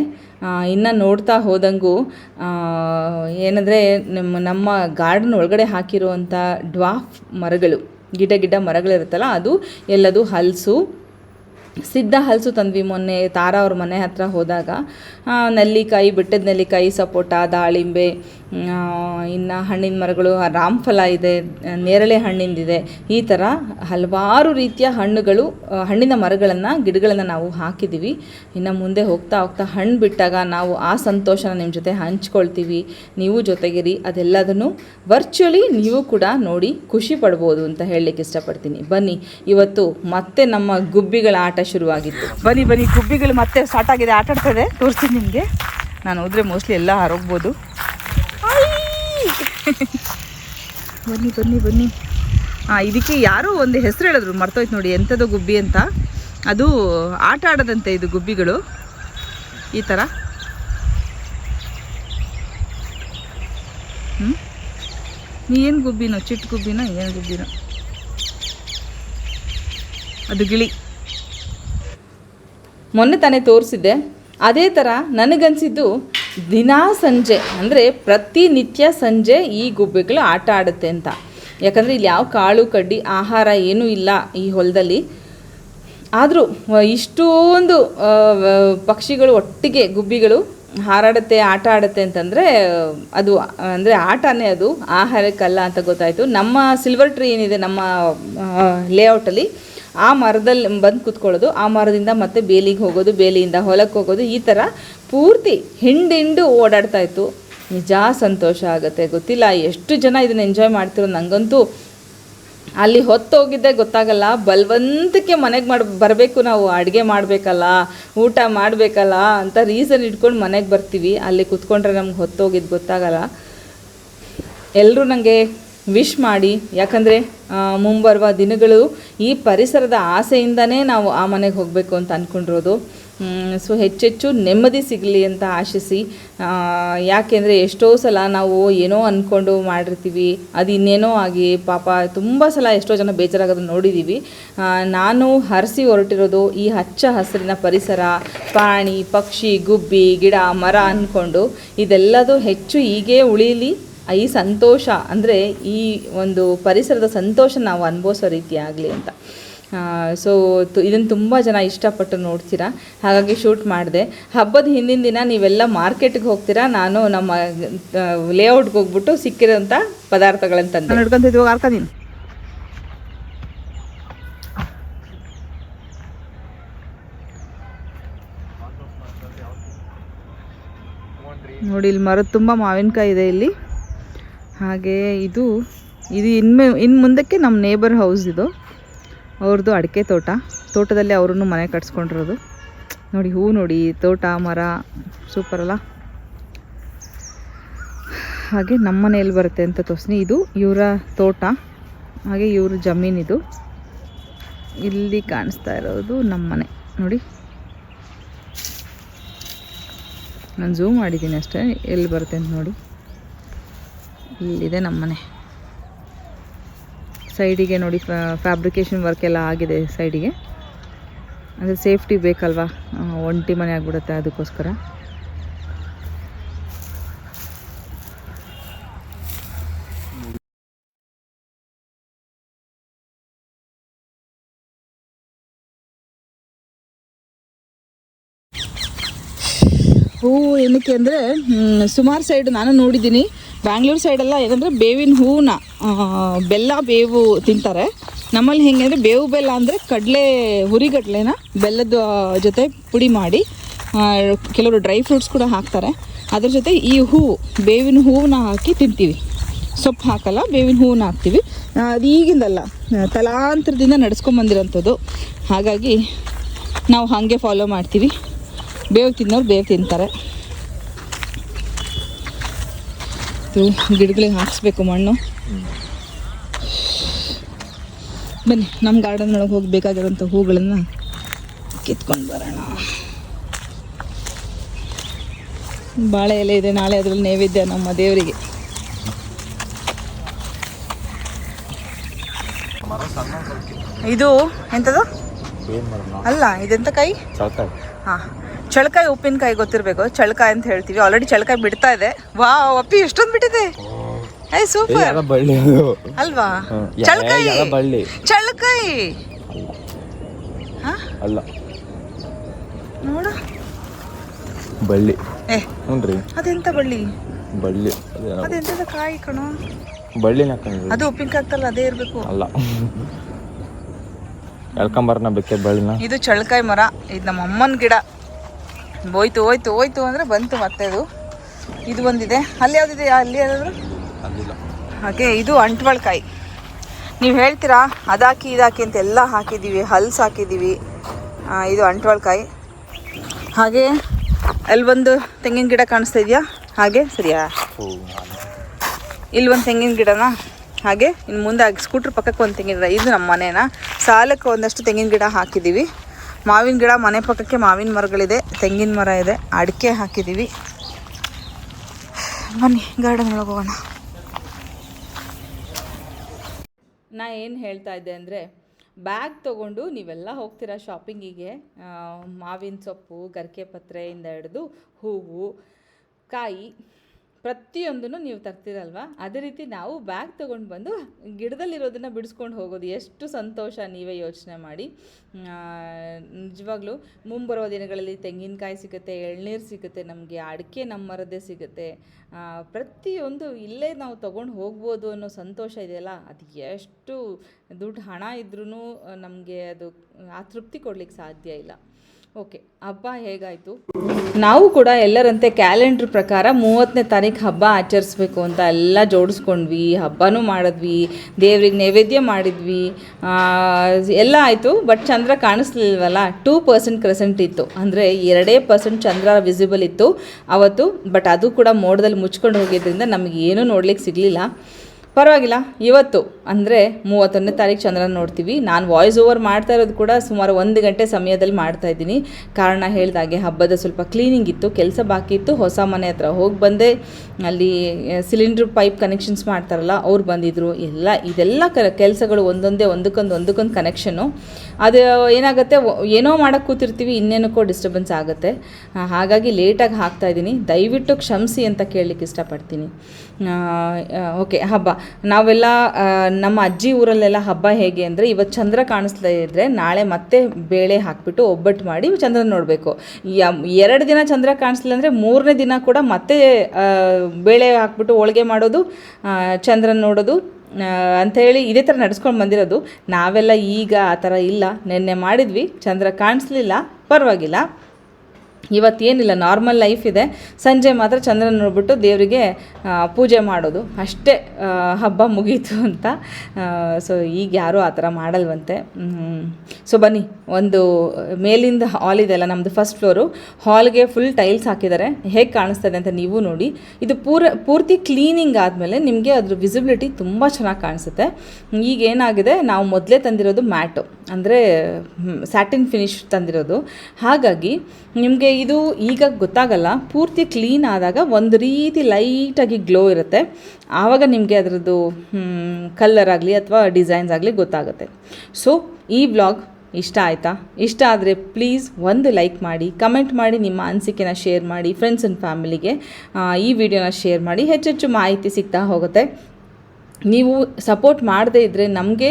ಇನ್ನು ನೋಡ್ತಾ ಹೋದಂಗೂ ಏನಂದರೆ ನಮ್ಮ ನಮ್ಮ ಗಾರ್ಡನ್ ಒಳಗಡೆ ಹಾಕಿರುವಂಥ ಡ್ವಾಫ್ ಮರಗಳು, ಗಿಡ ಗಿಡ ಮರಗಳಿರುತ್ತಲ್ಲ, ಅದು ಎಲ್ಲದು ಹಲಸು. ಸಿದ್ಧ ಹಲಸು ತಂದ್ವಿ ಮೊನ್ನೆ ತಾರಾ ಅವ್ರ ಮನೆ ಹತ್ರ ಹೋದಾಗ. ನೆಲ್ಲಿಕಾಯಿ, ಬೆಟ್ಟದ ನೆಲ್ಲಿಕಾಯಿ, ಸಪೋಟ, ದಾಳಿಂಬೆ ಇನ್ನು ಹಣ್ಣಿನ ಮರಗಳು ರಾಮ್ಫಲ ಇದೆ, ನೇರಳೆ ಹಣ್ಣಿಂದಿದೆ. ಈ ಥರ ಹಲವಾರು ರೀತಿಯ ಹಣ್ಣುಗಳು ಹಣ್ಣಿನ ಮರಗಳನ್ನು, ಗಿಡಗಳನ್ನು ನಾವು ಹಾಕಿದ್ದೀವಿ ಇನ್ನು ಮುಂದೆ ಹೋಗ್ತಾ ಹೋಗ್ತಾ ಹಣ್ಣು ಬಿಟ್ಟಾಗ ನಾವು ಆ ಸಂತೋಷನ ನಿಮ್ಮ ಜೊತೆ ಹಂಚ್ಕೊಳ್ತೀವಿ. ನೀವು ಜೊತೆಗಿರಿ, ಅದೆಲ್ಲದನ್ನು ವರ್ಚುವಲಿ ನೀವು ಕೂಡ ನೋಡಿ ಖುಷಿ ಪಡ್ಬೋದು ಅಂತ ಹೇಳಲಿಕ್ಕೆ ಇಷ್ಟಪಡ್ತೀನಿ. ಬನ್ನಿ, ಇವತ್ತು ಮತ್ತೆ ನಮ್ಮ ಗುಬ್ಬಿಗಳ ಆಟ ಶುರುವಾಗಿತ್ತು. ಬನ್ನಿ ಬನ್ನಿ, ಗುಬ್ಬಿಗಳು ಮತ್ತೆ ಸ್ಟಾರ್ಟ್ ಆಗಿದೆ. ಆಟ ಆಡ್ತದೆ ತೋರಿಸ್ತೀನಿ ನಿಮಗೆ. ನಾನು ಹೋದರೆ ಮೋಸ್ಟ್ಲಿ ಎಲ್ಲ ಹಾರೋಗ್ಬೋದು. ಬನ್ನಿ ಬನ್ನಿ ಬನ್ನಿ. ಹಾಂ ಇದಕ್ಕೆ ಯಾರೋ ಒಂದು ಹೆಸರು ಹೇಳಿದ್ರು, ಮರ್ತೋಯ್ತು ನೋಡಿ ಎಂಥದ್ದು ಗುಬ್ಬಿ ಅಂತ. ಅದು ಆಟ ಆಡದಂತೆ ಇದು ಗುಬ್ಬಿಗಳು. ಈ ಥರ ಹ್ಞೂ ಏನು ಗುಬ್ಬಿನೋ? ಚಿಟ್ಟು ಗುಬ್ಬಿನೋ, ಏನು ಗುಬ್ಬಿನೋ? ಅದು ಗಿಳಿ. ಮೊನ್ನೆ ತಾನೇ ತೋರಿಸಿದ್ದೆ. ಅದೇ ಥರ ನನಗನ್ಸಿದ್ದು ದಿನಾ ಸಂಜೆ, ಅಂದರೆ ಪ್ರತಿನಿತ್ಯ ಸಂಜೆ ಈ ಗುಬ್ಬಿಗಳು ಆಟ ಆಡುತ್ತೆ ಅಂತ. ಯಾಕಂದರೆ ಇಲ್ಲಿ ಯಾವ ಕಾಳು, ಕಡ್ಡಿ, ಆಹಾರ ಏನೂ ಇಲ್ಲ ಈ ಹೊಲದಲ್ಲಿ. ಆದರೂ ಇಷ್ಟೊಂದು ಪಕ್ಷಿಗಳು ಒಟ್ಟಿಗೆ ಗುಬ್ಬಿಗಳು ಹಾರಾಡುತ್ತೆ, ಆಟ ಆಡುತ್ತೆ ಅಂತಂದರೆ, ಅದು, ಅಂದರೆ ಆಟನೇ ಅದು, ಆಹಾರಕ್ಕಲ್ಲ ಅಂತ ಗೊತ್ತಾಯಿತು. ನಮ್ಮ ಸಿಲ್ವರ್ ಟ್ರೀ ಏನಿದೆ, ನಮ್ಮ ಲೇಔಟಲ್ಲಿ ಆ ಮರದಲ್ಲಿ ಬಂದು ಕೂತ್ಕೊಳ್ಳೋದು, ಆ ಮರದಿಂದ ಮತ್ತೆ ಬೇಲಿಗೆ ಹೋಗೋದು, ಬೇಲಿಯಿಂದ ಹೊಲಕ್ಕೆ ಹೋಗೋದು, ಈ ಥರ ಪೂರ್ತಿ ಹಿಂಡಿಂಡು ಓಡಾಡ್ತಾ ಇತ್ತು. ನಿಜ ಸಂತೋಷ ಆಗುತ್ತೆ, ಗೊತ್ತಿಲ್ಲ ಎಷ್ಟು ಜನ ಇದನ್ನು ಎಂಜಾಯ್ ಮಾಡ್ತಿರೋ ನನಗಂತೂ ಅಲ್ಲಿ ಹೊತ್ತೋಗಿದ್ದೆ ಗೊತ್ತಾಗಲ್ಲ. ಬಲವಂತಕ್ಕೆ ಮನೆಗೆ ಮಾಡಿ, ಬರಬೇಕು ನಾವು, ಅಡುಗೆ ಮಾಡಬೇಕಲ್ಲ, ಊಟ ಮಾಡಬೇಕಲ್ಲ ಅಂತ ರೀಸನ್ ಇಟ್ಕೊಂಡು ಮನೆಗೆ ಬರ್ತೀವಿ. ಅಲ್ಲಿ ಕುತ್ಕೊಂಡ್ರೆ ನಮ್ಗೆ ಹೊತ್ತೋಗಿದ್ದು ಗೊತ್ತಾಗಲ್ಲ. ಎಲ್ಲರೂ ನನಗೆ ವಿಶ್ ಮಾಡಿ. ಯಾಕಂದರೆ ಮುಂಬರುವ ದಿನಗಳು ಈ ಪರಿಸರದ ಆಸೆಯಿಂದನೇ ನಾವು ಆ ಮನೆಗೆ ಹೋಗಬೇಕು ಅಂತ ಅಂದ್ಕೊಂಡಿರೋದು ಸೊ ಹೆಚ್ಚೆಚ್ಚು ನೆಮ್ಮದಿ ಸಿಗಲಿ ಅಂತ ಆಶಿಸಿ ಯಾಕೆಂದರೆ ಎಷ್ಟೋ ಸಲ ನಾವು ಏನೋ ಅಂದ್ಕೊಂಡು ಮಾಡಿರ್ತೀವಿ, ಅದು ಇನ್ನೇನೋ ಆಗಿ ಪಾಪ ತುಂಬ ಸಲ ಎಷ್ಟೋ ಜನ ಬೇಜಾರಾಗೋದನ್ನ ನೋಡಿದ್ದೀವಿ ನಾನು ಹರಿಸಿ ಹೊರಟಿರೋದು ಈ ಹಚ್ಚ ಹಸಿರಿನ ಪರಿಸರ, ಪ್ರಾಣಿ, ಪಕ್ಷಿ, ಗುಬ್ಬಿ, ಗಿಡ, ಮರ ಅಂದ್ಕೊಂಡು ಇದೆಲ್ಲದೂ ಹೆಚ್ಚು ಹೀಗೇ ಉಳೀಲಿ. ಈ ಸಂತೋಷ ಅಂದರೆ ಈ ಒಂದು ಪರಿಸರದ ಸಂತೋಷ ನಾವು ಅನುಭವಿಸೋ ರೀತಿ ಆಗಲಿ ಅಂತ. ಸೊ ಇದನ್ನು ತುಂಬ ಜನ ಇಷ್ಟಪಟ್ಟು ನೋಡ್ತೀರಾ? ಹಾಗಾಗಿ ಶೂಟ್ ಮಾಡಿದೆ. ಹಬ್ಬದ ಹಿಂದಿನ ದಿನ ನೀವೆಲ್ಲ ಮಾರ್ಕೆಟ್ಗೆ ಹೋಗ್ತೀರಾ? ನಾನು ನಮ್ಮ ಲೇಔಟ್ಗೆ ಹೋಗ್ಬಿಟ್ಟು ಸಿಕ್ಕಿರೋಂಥ ಪದಾರ್ಥಗಳನ್ನು ತಂದೆ. ನಡ್ಕೊಂತ ಇದ್ವಾಗ ಹಾರ್ಕೊಂತೀನಿ ನೋಡಿ, ಇಲ್ಲಿ ಮರದ ತುಂಬ ಮಾವಿನಕಾಯಿ ಇದೆ ಇಲ್ಲಿ. ಹಾಗೆ ಇದು ಇದು ಇನ್ಮೆ ಇನ್ನು ಮುಂದಕ್ಕೆ ನಮ್ಮ ನೇಬರ್ ಹೌಸ್ ಇದು. ಅವ್ರದ್ದು ಅಡಿಕೆ ತೋಟ. ತೋಟದಲ್ಲಿ ಅವ್ರೂ ಮನೆ ಕಟ್ಸ್ಕೊಂಡಿರೋದು. ನೋಡಿ, ಹೂ ನೋಡಿ, ತೋಟ, ಮರ ಸೂಪರ್ ಅಲ್ಲ. ಹಾಗೆ ನಮ್ಮ ಮನೆಯಲ್ಲಿ ಬರುತ್ತೆ ಅಂತ ತೋರಿಸ್ತೀನಿ ಇದು ಇವರ ತೋಟ. ಹಾಗೆ ಇವ್ರ ಜಮೀನಿದು ಇಲ್ಲಿ ಕಾಣಿಸ್ತಾ ಇರೋದು ನಮ್ಮ ಮನೆ. ನೋಡಿ. ನಾನು ಝೂಮ್ ಮಾಡಿದ್ದೀನಿ ಅಷ್ಟೇ. ಎಲ್ಲಿ ಬರುತ್ತೆ ಅಂತ ನೋಡಿ. ಇಲ್ಲಿದೆ ನಮ್ಮನೆ ಸೈಡಿಗೆ ನೋಡಿ ಫ್ಯಾಬ್ರಿಕೇಶನ್ ವರ್ಕ್ ಎಲ್ಲ ಆಗಿದೆ ಸೈಡಿಗೆ. ಅಂದರೆ ಸೇಫ್ಟಿ ಬೇಕಲ್ವಾ? ಒಂಟಿ ಮನೆ ಆಗಿಬಿಡುತ್ತೆ ಅದಕ್ಕೋಸ್ಕರ. ಹೂವು ಏನಕ್ಕೆ ಅಂದರೆ ಸುಮಾರು ಸೈಡ್ ನಾನು ನೋಡಿದ್ದೀನಿ. ಬ್ಯಾಂಗ್ಳೂರು ಸೈಡೆಲ್ಲ ಏನಂದರೆ ಬೇವಿನ ಹೂವನ್ನ ಬೆಲ್ಲ, ಬೇವು ತಿಂತಾರೆ. ನಮ್ಮಲ್ಲಿ ಹೆಂಗೆ ಅಂದರೆ ಬೇವು ಬೆಲ್ಲ ಅಂದರೆ ಕಡಲೆ, ಹುರಿಗಡ್ಲೆನ ಬೆಲ್ಲದ ಜೊತೆ ಪುಡಿ ಮಾಡಿ ಕೆಲವರು ಡ್ರೈ ಫ್ರೂಟ್ಸ್ ಕೂಡ ಹಾಕ್ತಾರೆ. ಅದ್ರ ಜೊತೆ ಈ ಹೂವು ಬೇವಿನ ಹೂವನ್ನ ಹಾಕಿ ತಿಂತೀವಿ. ಸೊಪ್ಪು ಹಾಕಲ್ಲ, ಬೇವಿನ ಹೂವನ್ನ ಹಾಕ್ತೀವಿ. ಅದು ಈಗಿಂದಲ್ಲ, ತಲಾಂತರದಿಂದ ನಡೆಸ್ಕೊಂಬಂದಿರೋಂಥದ್ದು ಹಾಗಾಗಿ ನಾವು ಹಾಗೆ ಫಾಲೋ ಮಾಡ್ತೀವಿ. ಬೇವು ತಿನ್ನೋರು ಬೇವು ತಿಂತಾರೆ. ಇದು ಗಿಡಗಳಿಗೆ ಹಾಕಿಸ್ಬೇಕು ಮಣ್ಣು. ಬನ್ನಿ ನಮ್ಮ ಗಾರ್ಡನ್ ಒಳಗೆ ಹೋಗಿ ಬೇಕಾಗಿರೋಂಥ ಹೂಗಳನ್ನು ಕಿತ್ಕೊಂಡು ಬರೋಣ. ಬಾಳೆ ಎಲೆ ಇದೆ ನಾಳೆ ಅದರಲ್ಲಿ ನೈವೇದ್ಯ ನಮ್ಮ ದೇವರಿಗೆ. ಇದು ಮಾಡೋಣ ಅಲ್ಲ ಇದೆಂತ ಕೈ? ಹಾಂ. ಚಳಕಾಯಿ ಉಪ್ಪಿನಕಾಯಿ ಗೊತ್ತಿರಬೇಕು. ಚಳಕಾಯಿ ಅಂತ ಹೇಳ್ತೀವಿ. ಆಲ್ರೆಡಿ ಚಳಕಾಯಿ ಬಿಡ್ತಾ ಇದೆ. ವಾ ಅಪ್ಪಿ ಎಷ್ಟೊಂದು ಬಿಟ್ಟಿದೆ. ಏ ಸೂಪರ್ ಬಳ್ಳಿ ಅಲ್ವಾ? ಚಳಕಾಯಿ. ಬಳ್ಳಿ. ಚಳಕಾಯಿ. ಹಾ? ಅಲ್ಲ. ನೋಡು. ಬಳ್ಳಿ. ಏ ಹ್ಞೂ ಅದೆಂತ ಬಳ್ಳಿ? ಬಳ್ಳಿ. ಅದೆಂತ ಅದೆಂತದ ಕಾಯಿ ಕಣೋ? ಬಳ್ಳಿನ ಹಾಕೊಂಡ್ರಿ ಅದು ಉಪ್ಪಿನಕಾಯಿ ಆಗ್ತಲ್ಲ ಅದೇ ಇರಬೇಕು. ಅಲ್ಲ. ಎಳ್ಕೊಂಬರ್ನ ಬೇಕೆ ಬಳ್ಳಿನ. ಇದು ಚಳಕಾಯಿ ಮರ. ಇದು ನಮ್ಮ ಅಮ್ಮನ ಗಿಡ. ಹೋಯ್ತು ಹೋಯ್ತು ಹೋಯ್ತು ಅಂದರೆ ಬಂತು ಮತ್ತೆ ಅದು. ಇದು ಒಂದಿದೆ ಅಲ್ಲಿ ಯಾವುದಿದೆ? ಅಲ್ಲಿ ಯಾವ್ದಾದ್ರು? ಹಾಗೆ ಇದು ಅಂಟ್ವಳ್ಕಾಯಿ. ನೀವು ಹೇಳ್ತೀರಾ? ಅದಾಕಿ ಇದಾಕಿ ಅಂತ ಎಲ್ಲ ಹಾಕಿದ್ದೀವಿ. ಹಲ್ಸ್ ಹಾಕಿದ್ದೀವಿ. ಇದು ಅಂಟ್ವಳ್ಕಾಯಿ. ಹಾಗೆ ಅಲ್ಲಿ ಒಂದು ತೆಂಗಿನ ಗಿಡ ಕಾಣಿಸ್ತಾ ಇದೆಯಾ? ಹಾಗೆ ಸರಿಯಾ? ಇಲ್ಲಿ ಒಂದು ತೆಂಗಿನ ಗಿಡನ? ಹಾಗೆ ಇನ್ನು ಮುಂದೆ ಸ್ಕೂಟ್ರ್ ಪಕ್ಕಕ್ಕೆ ಒಂದು ತೆಂಗಿನ ಗಿಡ. ಇದು ನಮ್ಮ ಮನೇನ? ಸಾಲಕ್ಕೆ ಒಂದಷ್ಟು ತೆಂಗಿನ ಗಿಡ ಹಾಕಿದ್ದೀವಿ. ಮಾವಿನ ಗಿಡ ಮನೆ ಪಕ್ಕಕ್ಕೆ ಮಾವಿನ ಮರಗಳಿದೆ, ತೆಂಗಿನ ಮರ ಇದೆ. ಅಡಿಕೆ ಹಾಕಿದ್ದೀವಿ ಬನ್ನಿ ಗಾರ್ಡನ್ ಒಳಗೆ ಹೋಗೋಣ. ನಾ ಏನು ಹೇಳ್ತಾ ಇದ್ದೆ ಅಂದರೆ ಬ್ಯಾಗ್ ತೊಗೊಂಡು ನೀವೆಲ್ಲ ಹೋಗ್ತೀರಾ ಶಾಪಿಂಗಿಗೆ ಮಾವಿನ ಸೊಪ್ಪು, ಗರಿಕೆ ಪತ್ರೆಯಿಂದ ಹಿಡಿದು ಹೂವು, ಕಾಯಿ. ಪ್ರತಿಯೊಂದನ್ನು ನೀವು ತರ್ತೀರಲ್ವ? ಅದೇ ರೀತಿ ನಾವು ಬ್ಯಾಗ್ ತೊಗೊಂಡು ಬಂದು ಗಿಡದಲ್ಲಿರೋದನ್ನು ಬಿಡಿಸ್ಕೊಂಡು ಹೋಗೋದು ಎಷ್ಟು ಸಂತೋಷ ನೀವೇ ಯೋಚನೆ ಮಾಡಿ. ನಿಜವಾಗ್ಲೂ ಮುಂಬರುವ ದಿನಗಳಲ್ಲಿ ತೆಂಗಿನಕಾಯಿ ಸಿಗುತ್ತೆ, ಎಳ್ನೀರು ಸಿಗುತ್ತೆ, ನಮಗೆ ಅಡಿಕೆ ನಮ್ಮ ಮರದೇ ಸಿಗುತ್ತೆ. ಪ್ರತಿಯೊಂದು ಇಲ್ಲೇ ನಾವು ತೊಗೊಂಡು ಹೋಗ್ಬೋದು ಅನ್ನೋ ಸಂತೋಷ ಇದೆಯಲ್ಲ? ಅದು ಎಷ್ಟು ದುಡ್ಡು ಹಣ ಇದ್ರೂ ನಮಗೆ ಅದು, ಆ ತೃಪ್ತಿ ಕೊಡ್ಲಿಕ್ಕೆ ಸಾಧ್ಯ ಇಲ್ಲ. ಓಕೆ, ಹಬ್ಬ ಹೇಗಾಯಿತು? ನಾವು ಕೂಡ ಎಲ್ಲರಂತೆ ಕ್ಯಾಲೆಂಡರ್ ಪ್ರಕಾರ ಮೂವತ್ತನೇ ತಾರೀಕು ಹಬ್ಬ ಆಚರಿಸ್ಬೇಕು ಅಂತ ಎಲ್ಲ ಜೋಡಿಸ್ಕೊಂಡ್ವಿ, ಹಬ್ಬನೂ ಮಾಡಿದ್ವಿ, ದೇವ್ರಿಗೆ ನೈವೇದ್ಯ ಮಾಡಿದ್ವಿ ಎಲ್ಲ ಆಯಿತು ಬಟ್ ಚಂದ್ರ ಕಾಣಿಸ್ಲಿಲ್ವಲ್ಲ ಟೂ ಪರ್ಸೆಂಟ್ ಕ್ರೆಸೆಂಟ್ ಇತ್ತು, ಅಂದರೆ ಎರಡೇ ಪರ್ಸೆಂಟ್ ಚಂದ್ರ ವಿಸಿಬಲ್ ಇತ್ತು, ಅವತ್ತು ಬಟ್ ಅದು ಕೂಡ ಮೋಡದಲ್ಲಿ ಮುಚ್ಕೊಂಡು ಹೋಗಿದ್ದರಿಂದ ನಮಗೆ ಏನೂ ನೋಡ್ಲಿಕ್ಕೆ ಸಿಗಲಿಲ್ಲ. ಪರವಾಗಿಲ್ಲ, ಇವತ್ತು, ಅಂದರೆ ಮೂವತ್ತೊಂದನೇ ತಾರೀಕು ಚಂದ್ರನ ನೋಡ್ತೀವಿ. ನಾನು ವಾಯ್ಸ್ ಓವರ್ ಮಾಡ್ತಾ ಇರೋದು ಕೂಡ ಸುಮಾರು ಒಂದು ಗಂಟೆ ಸಮಯದಲ್ಲಿ ಮಾಡ್ತಾ ಇದ್ದೀನಿ. ಕಾರಣ ಹೇಳಿದಾಗೆ ಹಬ್ಬದ ಸ್ವಲ್ಪ ಕ್ಲೀನಿಂಗ್ ಇತ್ತು, ಕೆಲಸ ಬಾಕಿ ಇತ್ತು. ಹೊಸ ಮನೆ ಹತ್ರ ಹೋಗಿ ಬಂದೆ. ಅಲ್ಲಿ ಸಿಲಿಂಡ್ರ್ ಪೈಪ್ ಕನೆಕ್ಷನ್ಸ್ ಮಾಡ್ತಾರಲ್ಲ, ಅವ್ರು ಬಂದಿದ್ದರು ಎಲ್ಲ, ಇದೆಲ್ಲ ಕ, ಕೆಲಸಗಳು ಒಂದೊಂದೇ, ಒಂದಕ್ಕೊಂದು ಒಂದಕ್ಕೊಂದು ಕನೆಕ್ಷನ್ನು ಅದು ಏನಾಗುತ್ತೆ ಏನೋ ಮಾಡೋಕ್ಕೆ ಕೂತಿರ್ತೀವಿ, ಇನ್ನೇನಕ್ಕೋ ಡಿಸ್ಟರ್ಬೆನ್ಸ್ ಆಗುತ್ತೆ. ಹಾಗಾಗಿ ಲೇಟಾಗಿ ಹಾಕ್ತಾ ಇದ್ದೀನಿ. ದಯವಿಟ್ಟು ಕ್ಷಮಿಸಿ ಅಂತ ಕೇಳಲಿಕ್ಕೆ ಇಷ್ಟಪಡ್ತೀನಿ. ಓಕೆ ಹಬ್ಬ. ನಾವೆಲ್ಲ ನಮ್ಮ ಅಜ್ಜಿ ಊರಲ್ಲೆಲ್ಲ ಹಬ್ಬ ಹೇಗೆ ಅಂದರೆ ಇವತ್ತು ಚಂದ್ರ ಕಾಣಿಸ್ತಾ ಇದ್ದರೆ ನಾಳೆ ಮತ್ತೆ ಬೇಳೆ ಹಾಕಿಬಿಟ್ಟು ಒಬ್ಬಟ್ಟು ಮಾಡಿ ಚಂದ್ರನ ನೋಡಬೇಕು. ಎರಡು ದಿನ ಚಂದ್ರ ಕಾಣಿಸ್ಲಿಲ್ಲ ಅಂದರೆ ಮೂರನೇ ದಿನ ಕೂಡ ಮತ್ತೆ ಬೇಳೆ ಹಾಕ್ಬಿಟ್ಟು ಹೋಳಿಗೆ ಮಾಡೋದು ಚಂದ್ರನ ನೋಡೋದು ಅಂತ ಅಂಥೇಳಿ ಇದೇ ಥರ ನಡೆಸ್ಕೊಂಡು ಬಂದಿರೋದು. ನಾವೆಲ್ಲ ಈಗ ಆ ಥರ ಇಲ್ಲ. ನಿನ್ನೆ ಮಾಡಿದ್ವಿ. ಚಂದ್ರ ಕಾಣಿಸ್ಲಿಲ್ಲ. ಪರವಾಗಿಲ್ಲ. ಇವತ್ತೇನಿಲ್ಲ ನಾರ್ಮಲ್ ಲೈಫ್ ಇದೆ. ಸಂಜೆ ಮಾತ್ರ ಚಂದ್ರನ ನೋಡ್ಬಿಟ್ಟು ದೇವರಿಗೆ ಪೂಜೆ ಮಾಡೋದು. ಅಷ್ಟೇ ಹಬ್ಬ ಮುಗೀತು ಅಂತ. ಸೊ ಈಗ ಯಾರೂ ಆ ಥರ ಮಾಡಲ್ವಂತೆ. ಸೊ ಬನ್ನಿ, ಒಂದು ಮೇಲಿಂದ ಹಾಲ್ ಇದೆಯಲ್ಲ ನಮ್ಮದು ಫಸ್ಟ್ ಫ್ಲೋರು ಹಾಲ್ಗೆ ಫುಲ್ ಟೈಲ್ಸ್ ಹಾಕಿದ್ದಾರೆ. ಹೇಗೆ ಕಾಣಿಸ್ತದೆ ಅಂತ ನೀವು ನೋಡಿ. ಇದು ಪೂರ, ಪೂರ್ತಿ ಕ್ಲೀನಿಂಗ್ ಆದಮೇಲೆ ನಿಮಗೆ ಅದ್ರ ವಿಸಿಬಿಲಿಟಿ ತುಂಬ ಚೆನ್ನಾಗಿ ಕಾಣಿಸುತ್ತೆ. ಈಗ ಏನಾಗಿದೆ, ನಾವು ಮೊದಲೇ ತಂದಿರೋದು ಮ್ಯಾಟು. ಅಂದರೆ ಸ್ಯಾಟಿನ್ ಫಿನಿಶ್ ತಂದಿರೋದು. ಹಾಗಾಗಿ, ನಿಮಗೆ ಇದು ಈಗ ಗೊತ್ತಾಗಲ್ಲ. ಪೂರ್ತಿ ಕ್ಲೀನ್ ಆದಾಗ ಒಂದು ರೀತಿ ಲೈಟಾಗಿ ಗ್ಲೋ ಇರುತ್ತೆ. ಆವಾಗ ನಿಮಗೆ ಅದರದ್ದು ಕಲ್ಲರ್ ಆಗಲಿ ಅಥವಾ ಡಿಸೈನ್ಸ್ ಆಗಲಿ ಗೊತ್ತಾಗುತ್ತೆ. ಸೊ ಈ ವ್ಲಾಗ್ ಇಷ್ಟ ಆಯಿತಾ? ಇಷ್ಟ ಆದರೆ ಪ್ಲೀಸ್ ಒಂದು ಲೈಕ್ ಮಾಡಿ ಕಮೆಂಟ್ ಮಾಡಿ, ನಿಮ್ಮ ಅನಿಸಿಕೆನ ಶೇರ್ ಮಾಡಿ ಫ್ರೆಂಡ್ಸ್ ಆ್ಯಂಡ್ ಫ್ಯಾಮಿಲಿಗೆ ಈ ವಿಡಿಯೋನ ಶೇರ್ ಮಾಡಿ ಹೆಚ್ಚೆಚ್ಚು ಮಾಹಿತಿ ಸಿಗ್ತಾ ಹೋಗುತ್ತೆ. ನೀವು ಸಪೋರ್ಟ್ ಮಾಡದೇ ಇದ್ದರೆ ನಮಗೆ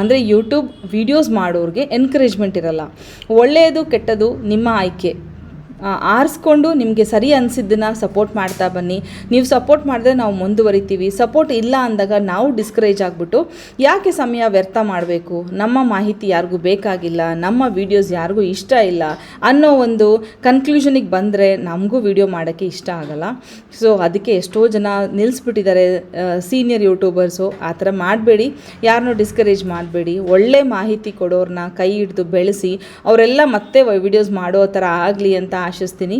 ಅಂದರೆ ಯೂಟ್ಯೂಬ್ ವೀಡಿಯೋಸ್ ಮಾಡೋರಿಗೆ ಎನ್ಕರೇಜ್ಮೆಂಟ್ ಇರಲ್ಲ. ಒಳ್ಳೆಯದು ಕೆಟ್ಟದು ನಿಮ್ಮ ಆಯ್ಕೆ. ಆರಿಸ್ಕೊಂಡು ನಿಮಗೆ ಸರಿ ಅನಿಸಿದ್ದನ್ನು ಸಪೋರ್ಟ್ ಮಾಡ್ತಾ ಬನ್ನಿ. ನೀವು ಸಪೋರ್ಟ್ ಮಾಡಿದ್ರೆ ನಾವು ಮುಂದುವರಿತೀವಿ. ಸಪೋರ್ಟ್ ಇಲ್ಲ ಅಂದಾಗ ನಾವು ಡಿಸ್ಕರೇಜ್ ಆಗಿಬಿಟ್ಟು ಯಾಕೆ ಸಮಯ ವ್ಯರ್ಥ ಮಾಡಬೇಕು? ನಮ್ಮ ಮಾಹಿತಿ ಯಾರಿಗೂ ಬೇಕಾಗಿಲ್ಲ. ನಮ್ಮ ವೀಡಿಯೋಸ್ ಯಾರಿಗೂ ಇಷ್ಟ ಇಲ್ಲ ಅನ್ನೋ ಒಂದು ಕನ್ಕ್ಲೂಷನಿಗೆ ಬಂದರೆ ನಮಗೂ ವಿಡಿಯೋ ಮಾಡೋಕ್ಕೆ ಇಷ್ಟ ಆಗಲ್ಲ. ಸೊ ಅದಕ್ಕೆ ಎಷ್ಟೋ ಜನ ನಿಲ್ಲಿಸ್ಬಿಟ್ಟಿದ್ದಾರೆ ಸೀನಿಯರ್ ಯೂಟ್ಯೂಬರ್ಸು ಆ ಥರ ಮಾಡಬೇಡಿ. ಯಾರನ್ನೂ ಡಿಸ್ಕರೇಜ್ ಮಾಡಬೇಡಿ. ಒಳ್ಳೆ ಮಾಹಿತಿ ಕೊಡೋರನ್ನ ಕೈ ಹಿಡಿದು ಬೆಳೆಸಿ, ಅವರೆಲ್ಲ ಮತ್ತೆ ವಿಡಿಯೋಸ್ ಮಾಡೋ ಥರ ಆಗಲಿ ಅಂತ ಆಶಿಸ್ತೀನಿ.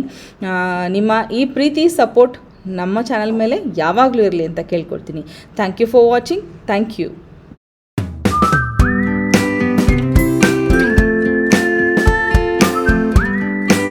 ನಿಮ್ಮ ಈ ಪ್ರೀತಿ, ಸಪೋರ್ಟ್ ನಮ್ಮ ಚಾನಲ್ ಮೇಲೆ ಯಾವಾಗಲೂ ಇರಲಿ ಅಂತ ಕೇಳ್ಕೊಳ್ತೀನಿ. Thank you for watching thank you